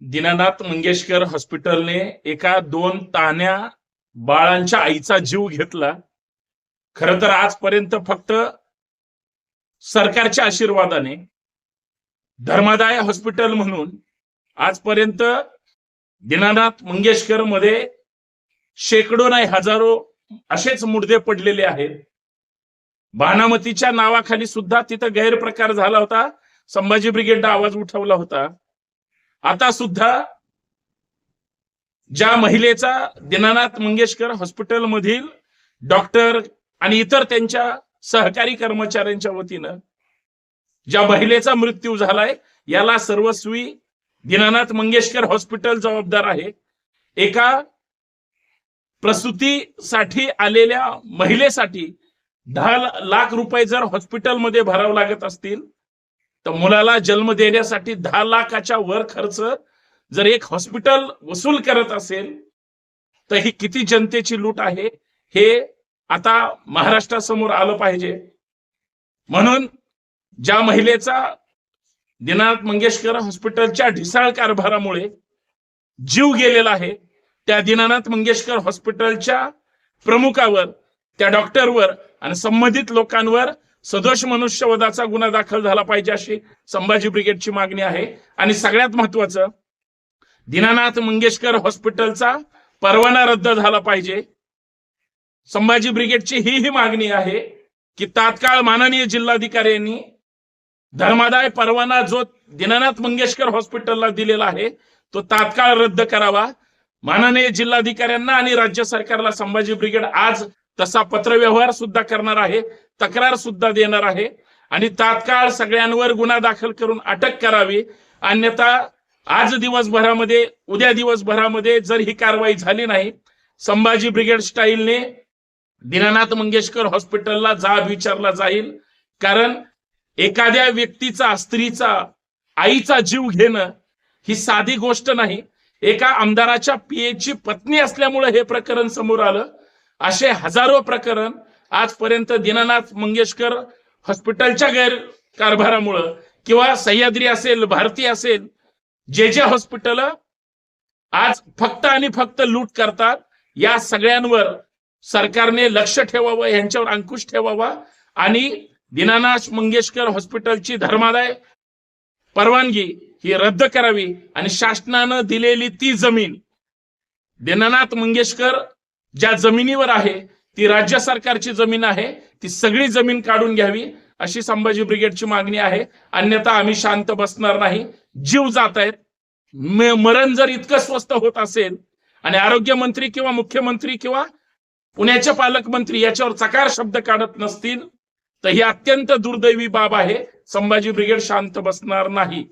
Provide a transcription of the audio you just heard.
दीनानाथ मंगेशकर हॉस्पिटलने एका दोन तान्या बाळांच्या आईचा जीव घेतला. खर तर आजपर्यंत फक्त सरकारच्या आशीर्वादाने धर्मादाय हॉस्पिटल म्हणून आजपर्यंत दीनानाथ मंगेशकरमध्ये शेकडो नाही हजारो असेच मुर्दे पडलेले आहेत. भानामतीच्या नावाखाली सुद्धा तिथं गैरप्रकार झाला होता. संभाजी ब्रिगेडचा आवाज उठवला होता. आता सुद्धा ज्या महिलेचा दीनानाथ मंगेशकर हॉस्पिटल मधील डॉक्टर आणि इतर त्यांच्या सहकारी कर्मचाऱ्यांच्या वतीनं ज्या महिलेचा मृत्यू झालाय याला सर्वस्वी दीनानाथ मंगेशकर हॉस्पिटल जबाबदार आहे. एका प्रसूतीसाठी आलेल्या महिलेसाठी दहा लाख रुपये जर हॉस्पिटलमध्ये भरावं लागत असतील तर मुलाला जन्म देण्यासाठी दहा लाखाच्या वर खर्च जर एक हॉस्पिटल वसूल करत असेल तर ही किती जनतेची लूट आहे हे आता महाराष्ट्रासमोर आलं पाहिजे. म्हणून ज्या महिलेचा दिनानाथ मंगेशकर हॉस्पिटलच्या ढिसाळ कारभारामुळे जीव गेलेला आहे त्या दीनानाथ मंगेशकर हॉस्पिटलच्या प्रमुखावर त्या डॉक्टरवर आणि संबंधित लोकांवर सदोष मनुष्यवधाचा गुन्हा दाखल झाला पाहिजे अशी संभाजी ब्रिगेडची मागणी आहे. आणि सगळ्यात महत्वाचं दीनानाथ मंगेशकर हॉस्पिटलचा परवाना रद्द झाला पाहिजे. संभाजी ब्रिगेडची ही ही मागणी आहे की तात्काळ माननीय जिल्हाधिकाऱ्यांनी धर्मादाय परवाना जो दीनानाथ मंगेशकर हॉस्पिटलला दिलेला आहे तो तात्काळ रद्द करावा. माननीय जिल्हाधिकाऱ्यांना आणि राज्य सरकारला संभाजी ब्रिगेड आज तसा पत्रव्यवहार सुद्धा करणार आहे तक्रार सुद्धा देणार आहे. आणि तात्काळ सगळ्यांवर गुन्हा दाखल करून अटक करावी. अन्यथा आज दिवसभरामध्ये उद्या दिवसभरामध्ये जर ही कारवाई झाली नाही संभाजी ब्रिगेड स्टाईलने दीनानाथ मंगेशकर हॉस्पिटलला जाब विचारला जाईल. कारण एखाद्या व्यक्तीचा स्त्रीचा आईचा जीव घेणं ही साधी गोष्ट नाही. एका आमदाराच्या पीएची पत्नी असल्यामुळे हे प्रकरण समोर आलं. असे हजारो प्रकरण आजपर्यंत दीनानाथ मंगेशकर हॉस्पिटलच्या गैरकारभारामुळं किंवा सह्याद्री असेल भारती असेल जे जे हॉस्पिटल आज फक्त आणि फक्त लूट करतात या सगळ्यांवर सरकारने लक्ष ठेवावं यांच्यावर अंकुश ठेवावा आणि दीनानाथ मंगेशकर हॉस्पिटलची धर्मादाय परवानगी ही रद्द करावी आणि शासनानं दिलेली ती जमीन दीनानाथ मंगेशकर ज्या जमिनीवर आहे ती राज्य सरकारची जमीन आहे ती सगळी जमीन काढून घ्यावी अशी संभाजी ब्रिगेडची मागणी आहे. अन्यथा आम्ही शांत बसणार नाही. जीव जात आहेत. मरण जर इतकं स्वस्त होत असेल आणि आरोग्यमंत्री किंवा मुख्यमंत्री किंवा पुण्याचे पालकमंत्री याच्यावर चकार शब्द काढत नसतील तर ही अत्यंत दुर्दैवी बाब आहे. संभाजी ब्रिगेड शांत बसणार नाही.